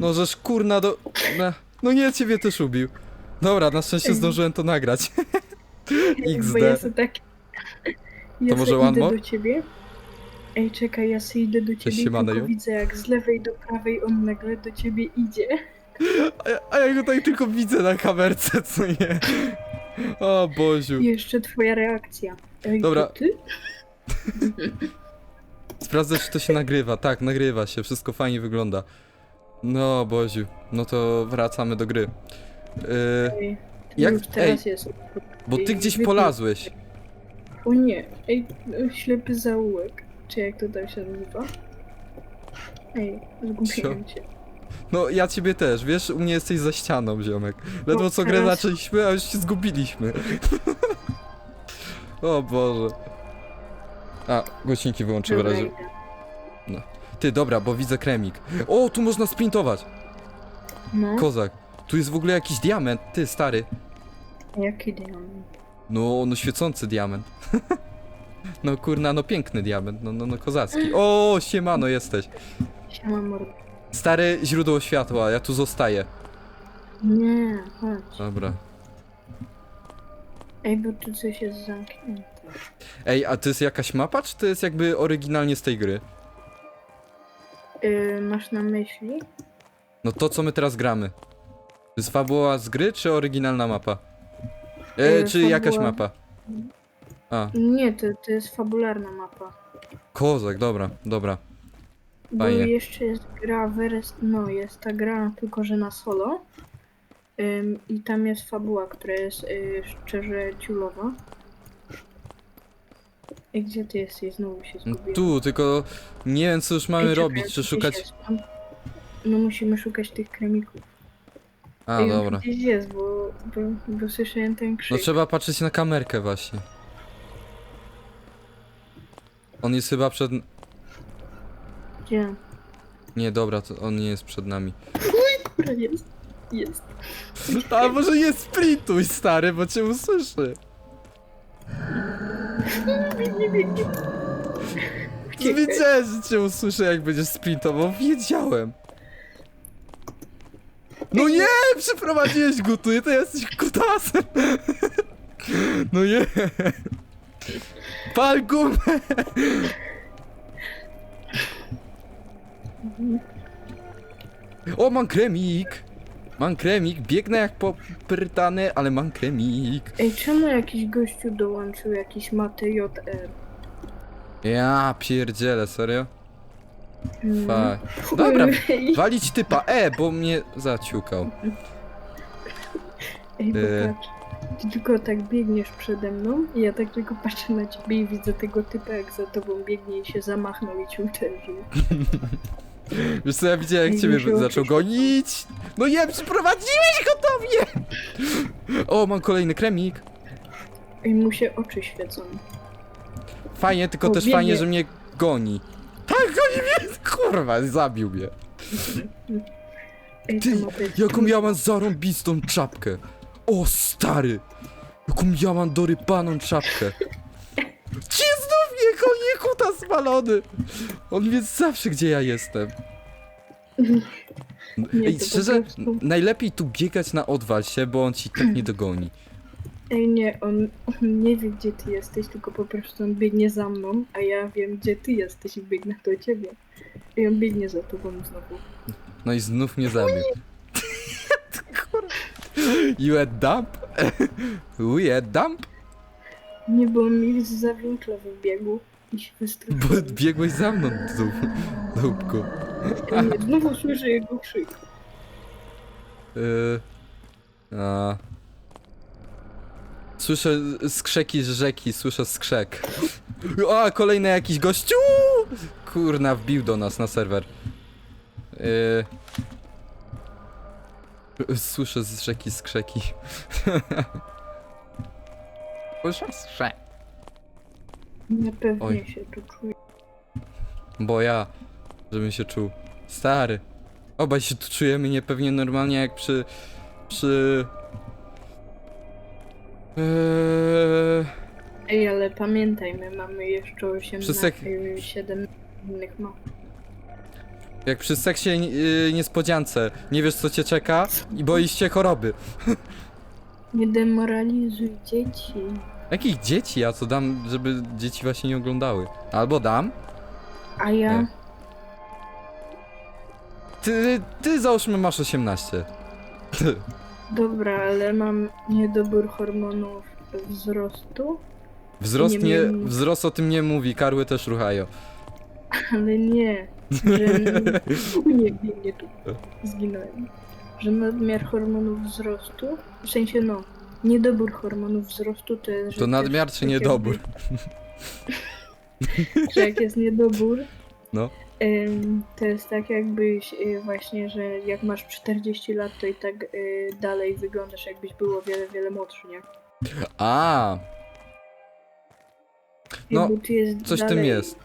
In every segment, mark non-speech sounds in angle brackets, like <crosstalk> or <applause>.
No żeż kurna do... No, nie, ciebie też ubił. Dobra, na szczęście zdążyłem to nagrać. <laughs> XD. Bo ja tak... Ja To może sobie one idę more? do ciebie. Ej, czekaj, ja sobie idę do ciebie i siemano, tylko widzę, jak z lewej do prawej on nagle do ciebie idzie. A, ja- a ja go tutaj tylko widzę na kamerce, <laughs> co nie? O Boziu. I jeszcze twoja reakcja. Ej, Dobra. To ty? Sprawdzę, czy to się nagrywa. Tak, nagrywa się, wszystko fajnie wygląda. No, Boziu. No to wracamy do gry. Yy, Ej, Jak- Już teraz jest. bo ty Ej, gdzieś polazłeś. O nie, ej, no, ślepy zaułek. Czy jak to tam się nazywa? Ej, zgubiłem cię. No, ja ciebie też, wiesz, u mnie jesteś za ścianą, ziomek. Ledwo No, co grę teraz- zaczęliśmy, a już się zgubiliśmy. <laughs> o Boże. A, głośniki wyłączę w Dobra, razie. idę. Ty, dobra, bo widzę kremik. O, tu można sprintować. No, Kozak. Tu jest w ogóle jakiś diament, ty, stary. jaki diament? No, no świecący diament. <laughs> no kurna, no piękny diament, no, no, no kozacki. O, siemano jesteś. Siema mordo. Stare źródło światła, ja tu zostaję. Nie, chodź. Dobra. Ej, bo tu coś jest zamknięte. Ej, a to jest jakaś mapa, czy to jest jakby oryginalnie z tej gry? Yy, masz na myśli? No to, co my teraz gramy. To jest fabuła z gry, czy oryginalna mapa? E, E, czy jakaś fabuła. mapa? A, Nie, to, to jest fabularna mapa. kozak, dobra, dobra. Bo Fajnie. jeszcze jest gra wers... No, jest ta gra, tylko że na solo. Ym, I tam jest fabuła, która jest y, szczerze ciulowa. I gdzie ty jesteś? Znowu się No zgubiłem. Tu, tylko nie wiem, co już mamy Ej, czekaj, robić, czy szukać... No musimy szukać tych kremików. A, Ej, on dobra. Gdzieś jest, bo, bo, bo słyszałem ten No krzyk. trzeba patrzeć na kamerkę właśnie. On jest chyba przed... Gdzie? Nie, dobra, to on nie jest przed nami. Dobra, jest. Jest. <laughs> A może nie sprintuj, stary, bo cię usłyszy. Biegnie, biegnie. Wiedziałem, że cię usłyszę, jak będziesz sprintował. Wiedziałem. No nie! Przeprowadziłeś go tu, to jesteś kutasem. No nie. Pal gumę. O, mam kremik. Mam kremik, biegnę jak poprytany, ale mam kremik. Ej, czemu jakiś gościu dołączył jakiś Mate JR? Ja pierdzielę, serio? Mm. Fak. Dobra, walić typa, e, bo mnie zaciukał. Ej, Y. popatrz. Ty tylko tak biegniesz przede mną i ja tak tylko patrzę na ciebie i widzę tego typa jak za tobą biegnie i się zamachnął i cię uderzył. <laughs> Wiesz co, ja widziałem jak ciebie zaczął gonić. No nie, przyprowadziłeś go do mnie. O, mam kolejny kremik. Ej, mu się oczy świecą. Fajnie, tylko O, też biegnie. fajnie, że mnie goni. Tak, goni mnie, kurwa, zabił mnie. Ej, Ty, jaką miałam zarąbistą czapkę. O, stary. Jaką miałam dorypaną czapkę. Ci znów goni, kuta spalony. On wie zawsze, gdzie ja jestem. <laughs> Nie, Ej, to po szczerze, prostu- najlepiej tu biegać na odwal się, bo on ci tak nie dogoni. Ej, nie, on, on nie wie gdzie ty jesteś, tylko po prostu on biegnie za mną, a ja wiem gdzie ty jesteś i biegnę do ciebie. I on biegnie za tobą znowu. No i znów mnie zabił. Kurwa. <laughs> You a dump? <laughs> We a dump? Nie, bo on mi za winkla wybiegł się Bo biegłeś za mną, dup, dupku. Znowu słyszę jego krzyk. Yy, a. Słyszę skrzeki z rzeki, słyszę skrzek. A, kolejny jakiś gościu! Kurna, wbił do nas na serwer. Yy. Słyszę z rzeki skrzeki. <laughs> Słyszę skrzek. Niepewnie Oj. się tu czuję. Bo ja, żebym się czuł stary. Obaj się tu czujemy niepewnie normalnie jak przy... przy... Eee, Ej, ale pamiętaj, my mamy jeszcze 8 Przez na jak- y, 7 innych map. Jak przy seksie yy, niespodziance. Nie wiesz co cię czeka i boisz się choroby. <laughs> Nie demoralizuj dzieci. Jakich dzieci? Ja co dam, żeby dzieci właśnie nie oglądały? Albo dam? A ja? Nie. Ty, ty załóżmy masz 18. <laughs> Dobra, ale mam niedobór hormonów wzrostu, Wzrost, Nie nie, wiem. wzrost o tym nie mówi, karły też ruchają. <laughs> ale nie, że... <laughs> nie, nie, nie tu. Zginąłem. Że nadmiar hormonów wzrostu, w sensie no, niedobór hormonów wzrostu to jest... że To też nadmiar czy tak niedobór? Jakby, <laughs> że jak jest niedobór, No. to jest tak jakbyś y, właśnie, że jak masz 40 lat, to i tak y, dalej wyglądasz jakbyś był o wiele, wiele młodszy, nie? A, No, tu jest coś w dalej, tym jest.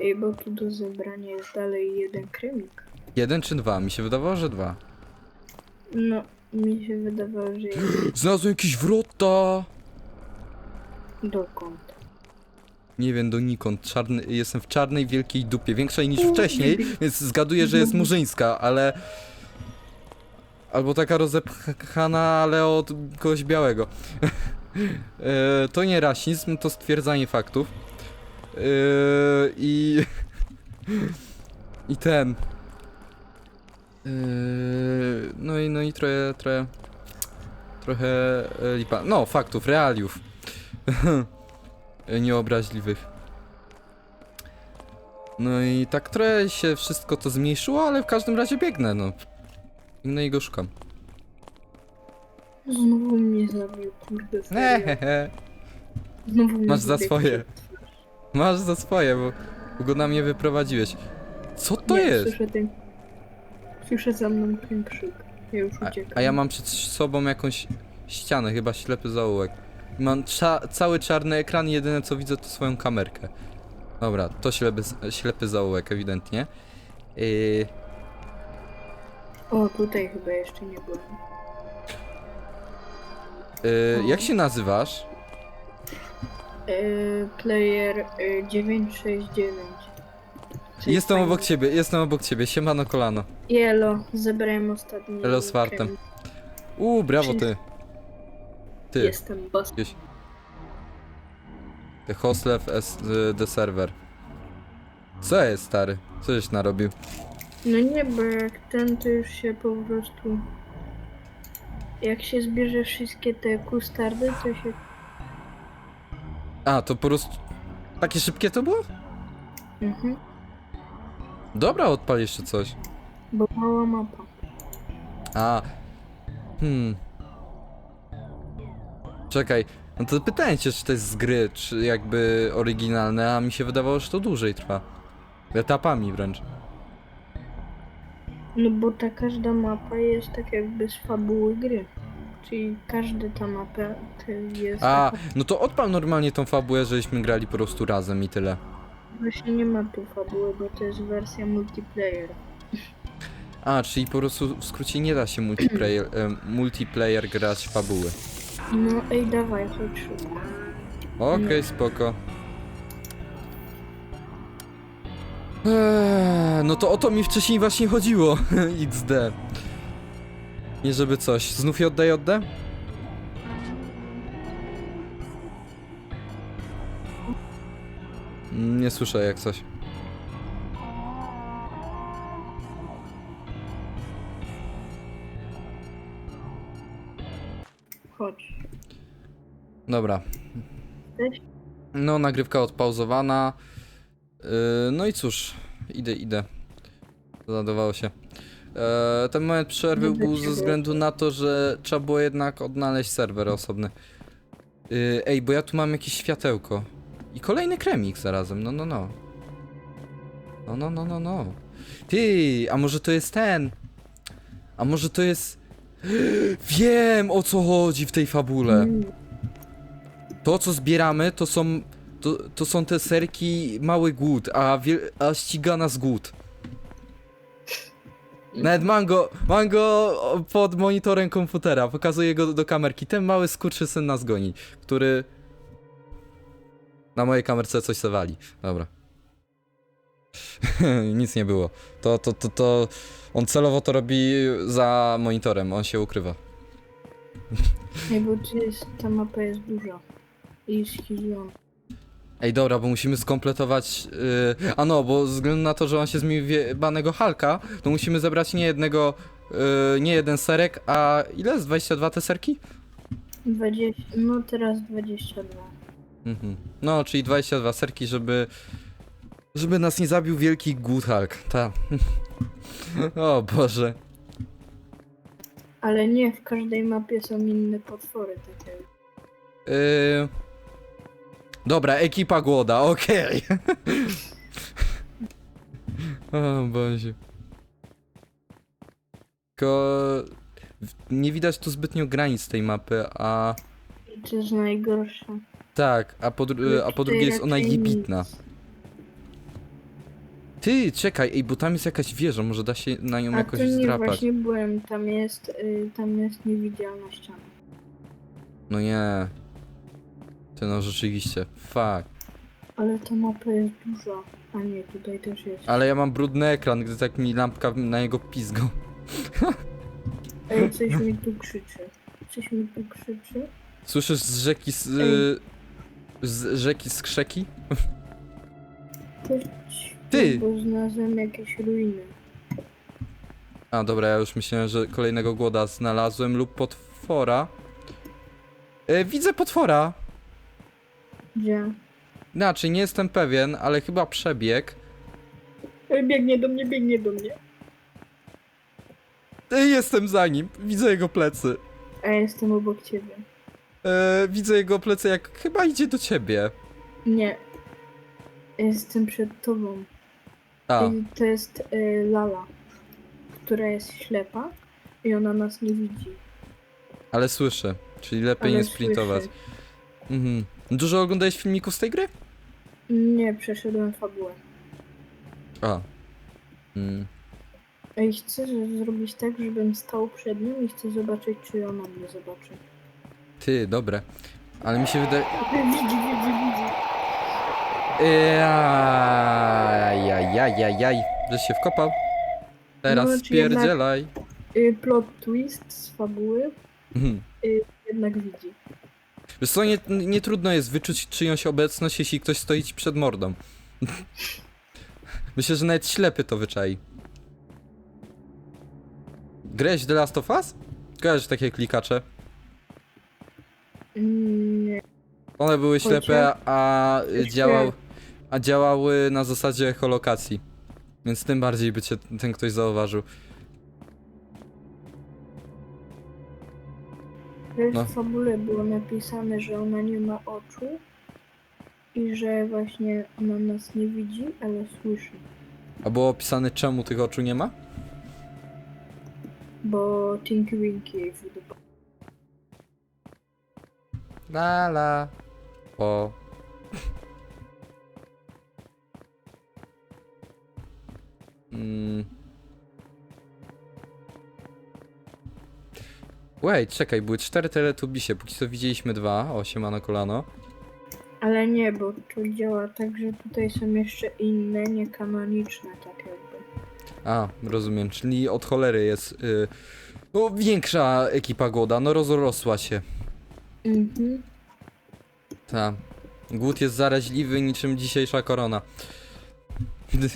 Ej, bo tu do zebrania jest dalej jeden kremik. Jeden czy dwa? Mi się wydawało, że dwa. No, mi się wydawało, że jest <gasps> Znalazłem jakieś wrota! dokąd. Nie wiem, donikąd. Czarny, jestem w czarnej wielkiej dupie, większej niż wcześniej, więc zgaduję, że jest murzyńska, ale... Albo taka rozepchana, ale od kogoś białego. <laughs> e, to nie rasizm, to stwierdzanie faktów. E, I... <laughs> I ten... E, no i, no i trochę, trochę... Trochę e, lipa. No, faktów, realiów. <laughs> nieobraźliwych. No i tak trochę się wszystko to zmniejszyło, ale w każdym razie biegnę, no. No i go szukam. Znowu mnie zabił, kurde, serio. Hehehe. Znowu mnie Masz za zabił. swoje. Masz za swoje, bo bo go na mnie wyprowadziłeś. Co to Nie, jest? Słyszę za mną ten krzyk. Ja już A, uciekam. a ja mam przed sobą jakąś ścianę, chyba ślepy zaułek. Mam cza cały czarny ekran i jedyne co widzę to swoją kamerkę. Dobra, to ślepy, ślepy zaułek ewidentnie. Yy, O, tutaj chyba jeszcze nie byłem. yy, jak się nazywasz? Yy, player yy, 969. Jestem obok ciebie, jestem obok ciebie, siemano kolano. Jelo, zebrałem ostatni. Elo z fartem. Uuu, brawo ty. Ty, Jestem boss. the hostlev as the, the server. Co jest stary? Co żeś narobił? No nie, bo jak ten to już się po prostu... Jak się zbierze wszystkie te kustardy, to się... A, to po prostu... Takie szybkie to było? Mhm. Dobra, odpal jeszcze coś. Bo mała mapa. A. Hmm. Czekaj. No to pytałem cię, czy to jest z gry, czy jakby oryginalne, a mi się wydawało, że to dłużej trwa. Etapami wręcz. No bo ta każda mapa jest tak jakby z fabuły gry. Czyli każda ta mapa to jest... A, no to odpal normalnie tą fabułę, żeśmy grali po prostu razem i tyle. Właśnie nie ma tu fabuły, bo to jest wersja multiplayer. A, czyli po prostu w skrócie nie da się multiplayer, em, multiplayer grać fabuły. No ej, dawaj, chodź szybko. Okej, spoko. Eee, no to o to mi wcześniej właśnie chodziło. <laughs> XD. Nie żeby coś. Znów je oddaj oddę? Nie słyszę jak coś. Chodź. Dobra. Jesteś? No, nagrywka odpauzowana. Yy, no i cóż, idę, idę. Zadawało się. Eee, ten moment przerwy był ze względu na to, że trzeba było jednak odnaleźć serwer osobny. Yy, ej, bo ja tu mam jakieś światełko. I kolejny kremik zarazem, no, no, no. No, no, no, no, no. Ty, a może to jest ten? A może to jest... <gasps> Wiem o co chodzi w tej fabule. To, co zbieramy, to są. To, to są te serki mały głód, a, a ściga nas głód. Nawet mam go, mam go pod monitorem komputera, pokazuję go do kamerki. Ten mały skurczysyn nas goni, który na mojej kamerce coś se wali. Dobra. <laughs> Nic nie było. To, to, to, to... On celowo to robi za monitorem, on się ukrywa. Nie, bo tu jest, ta mapa jest duża. I schizowana. Ej, dobra, bo musimy skompletować. Yy... A no, bo ze względu na to, że on się zmienił w jebanego Halka, to musimy zebrać nie jednego. Yy, nie jeden serek, a ile jest 22 te serki? 20, no teraz 22. Mhm. No, czyli 22 serki, żeby. Żeby nas nie zabił wielki głód Hulk. Ta. <laughs> o Boże. Ale nie, w każdej mapie są inne potwory takie. Yy... Dobra, ekipa głoda, okej. <laughs> o Boże. Tylko nie widać tu zbytnio granic tej mapy, a To jest najgorsze. Tak, a po, dru- a po drugie jest ona jebitna. Ty, czekaj, ej, bo tam jest jakaś wieża, może da się na nią A jakoś to nie właśnie byłem, tam jest, y, tam jest niewidzialna ściana. No nie. Ty no rzeczywiście, fuck. Ale ta mapa jest duża. A nie, tutaj też jest. Ale ja mam brudny ekran, gdy tak mi lampka na jego pizgą. Ej, coś <laughs> mi tu krzyczy. Coś mi tu krzyczy. Słyszysz z rzeki z, Ej. Z rzeki skrzeki? Chodź, Ty! Bo znalazłem jakieś ruiny. A dobra, ja już myślałem, że kolejnego głoda znalazłem lub potwora. E, widzę potwora. Gdzie? Inaczej, nie jestem pewien, ale chyba przebieg. Ej, biegnie do mnie, biegnie do mnie. E, jestem za nim, widzę jego plecy. A ja jestem obok ciebie. E, widzę jego plecy, jak chyba idzie do ciebie. Nie. Jestem przed tobą. A, I to jest y, Lala, która jest ślepa i ona nas nie widzi. ale słyszę, czyli lepiej Ale nie sprintować. słyszy. Mhm. Dużo oglądałeś filmików z tej gry? Nie, przeszedłem fabułę. A. Mm. Ej, chcę zrobić tak, żebym stał przed nim i chcę zobaczyć, czy ona mnie zobaczy. Ty, dobre. Ale mi się wydaje... Widzi, widzi, widzi. Jajajajajaj, że się wkopał. Teraz No, jednak- spierdzielaj. Y, plot twist z fabuły Mhm. jednak widzi. Wiesz co, nie, nie trudno jest wyczuć czyjąś obecność, jeśli ktoś stoi ci przed mordą. <laughs> Myślę, że nawet ślepy to wyczai. Grałeś w The Last of Us? Kojarzysz takie klikacze? Mm, Nie. One były ślepe, a działał, a działały na zasadzie echolokacji. Więc tym bardziej by cię ten ktoś zauważył. No. W fabule było napisane, że ona nie ma oczu i że właśnie ona nas nie widzi, ale słyszy. A było opisane czemu tych oczu nie ma? Bo Tinky Winky jej wydobyła. La la. O. Mm. Wait, czekaj, były cztery teletubisie, póki co widzieliśmy dwa, o siemano kolano. Ale nie, bo to działa tak, że tutaj są jeszcze inne, niekanoniczne, tak jakby. A, rozumiem, czyli od cholery jest, y, no większa ekipa głoda, no rozrosła się. Mhm. Ta. Głód jest zaraźliwy niczym dzisiejsza korona. <laughs>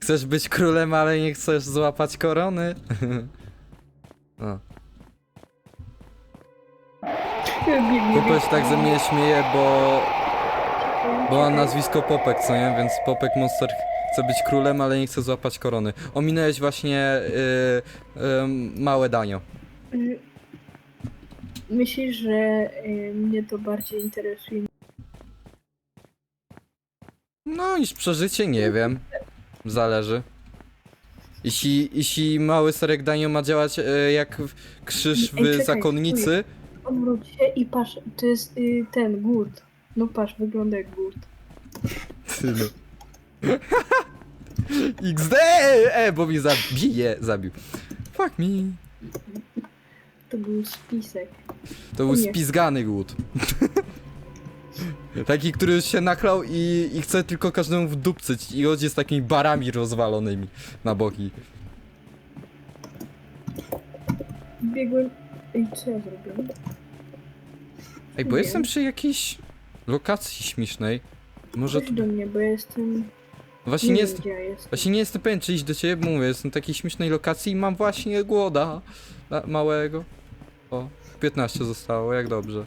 Chcesz być królem, ale nie chcesz złapać korony? <laughs> o. Biegnie, Popek tak ze mnie śmieje, bo, bo ma nazwisko Popek, co nie? Więc Popek Monster chce być królem, ale nie chce złapać korony. Ominąłeś właśnie y, y, małe danio. Myślisz, że y, mnie to bardziej interesuje? No, niż przeżycie, nie wiem. Zależy. Jeśli, jeśli mały serek danio ma działać e, jak w- krzyż w Ej, czekaj, zakonnicy, Odwróć się i patrz, to jest y, ten gurt. No patrz, wygląda jak gurt. Ty no. <laughs> XD! E, bo mnie zabije, zabił. Fuck me. To był spisek. To był Nie. spizgany głód. <laughs> Taki, który już się nachlał i, i chce tylko każdemu wdupcyć i chodzi z takimi barami rozwalonymi na boki. Biegłem... Ej, co ja zrobiłem? Ej, bo Nie. jestem przy jakiejś lokacji śmiesznej. Może... Chodź do mnie, bo ja jestem... Właśnie nie nie wiem, jest... gdzie ja jestem. Właśnie nie jestem pewien, czy iść do ciebie, bo mówię, jestem w takiej śmiesznej lokacji i mam właśnie głoda na- małego. O, 15 zostało, jak dobrze.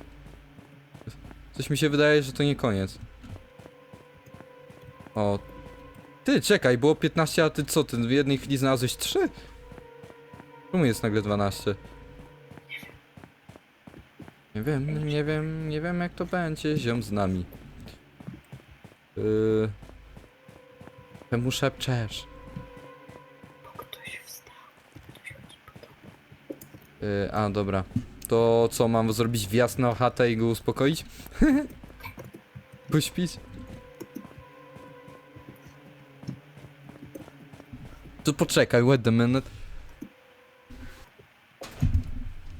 Coś mi się wydaje, że to nie koniec. O. Ty, czekaj, było 15, a ty co, ty w jednej chwili znalazłeś 3? Czemu jest nagle 12? Nie wiem, nie wiem, nie wiem jak to będzie, ziom z nami. Yy... Czemu szepczesz? Yy, a, dobra. To co, mam zrobić wjazd na chatę i go uspokoić? <laughs> Pośpić? To poczekaj, wait a minute.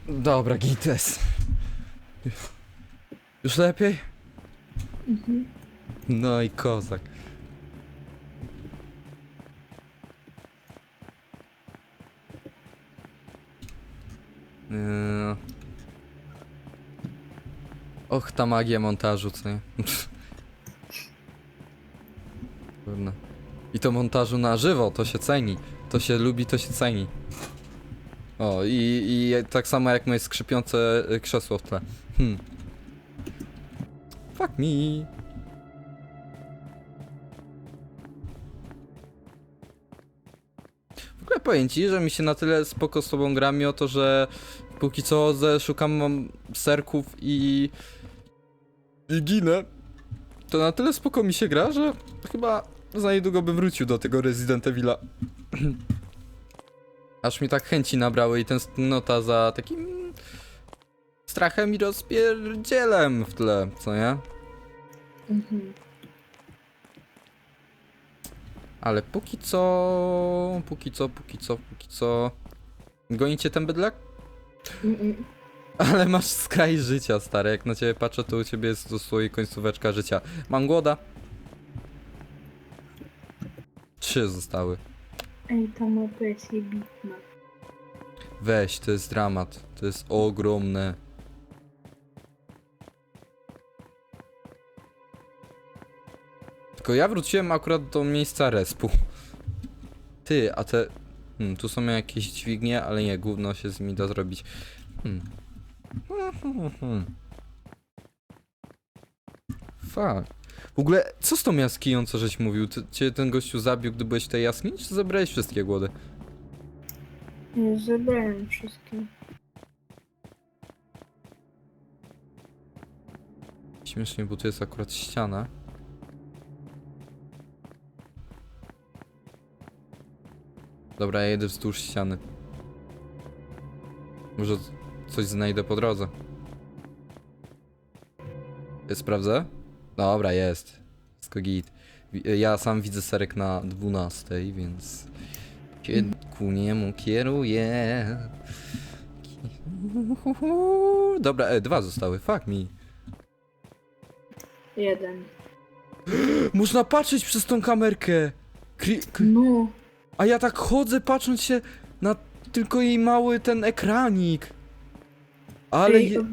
Dobra, gites. Już lepiej? Mhm. No i kozak. Yy. Och, ta magia montażu, co nie? Pewno. I to montażu na żywo, to się ceni. To się lubi, to się ceni. O, i, i tak samo jak moje skrzypiące y, krzesło w tle. Hmm. Fuck me. W ogóle powiem ci, że mi się na tyle spoko z tobą gra, mimo to, że póki co szukam serków i... i ginę. To na tyle spoko mi się gra, że chyba za niedługo bym wrócił do tego Resident Evil'a. <clears throat> Aż mi tak chęci nabrały i tęsknota za takim... strachem i rozpierdzielem w tle, co nie? Mhm. Ale póki co, póki co, póki co, póki co. Gonicie ten bydlak? Ale masz skraj życia, stary. Jak na ciebie patrzę, to u ciebie jest dosłownie końcóweczka życia. Mam głoda. Trzy zostały. Ej, ta mapa jest jebitna. Weź, to jest dramat. To jest ogromne. Tylko ja wróciłem akurat do miejsca respu. Ty, a te... Hmm, tu są jakieś dźwignie, ale nie, gówno się z nimi da zrobić. Hmm. Fuck. W ogóle, co z tą jaskinią, co żeś mówił? Ty, cię ten gościu zabił, gdy byłeś w tej jaskini, czy zabrałeś wszystkie głody? Nie, zebrałem wszystkie. Śmiesznie, bo tu jest akurat ściana. Dobra, ja jedę wzdłuż ściany. Może coś znajdę po drodze. Sprawdzę? Dobra, jest. Wszystko git. Wi- Ja sam widzę serek na 12, więc się ku niemu kieruję. Dobra, e, dwa zostały, fuck me. Jeden. Można patrzeć przez tą kamerkę. Kri No. a ja tak chodzę patrząc się na tylko jej mały ten ekranik. Ale, Ej, je.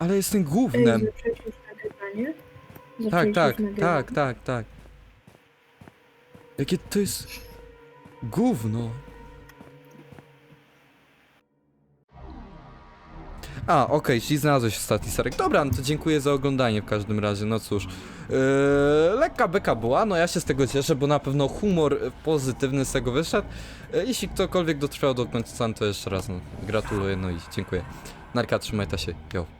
Ale jestem Ej, gównem. zacząłeś już nagrywanie? Tak, Zacząłeś tak, już nagrywanie? tak, tak, tak. Jakie to jest gówno. A, okej, czyli znalazłeś ostatni serek. Dobra, no to dziękuję za oglądanie w każdym razie, no cóż. Yy, lekka beka była, no ja się z tego cieszę, bo na pewno humor pozytywny z tego wyszedł. Yy, jeśli ktokolwiek dotrwał do końca, to jeszcze raz no, gratuluję, no i dziękuję. Narka, trzymaj ta się, yo.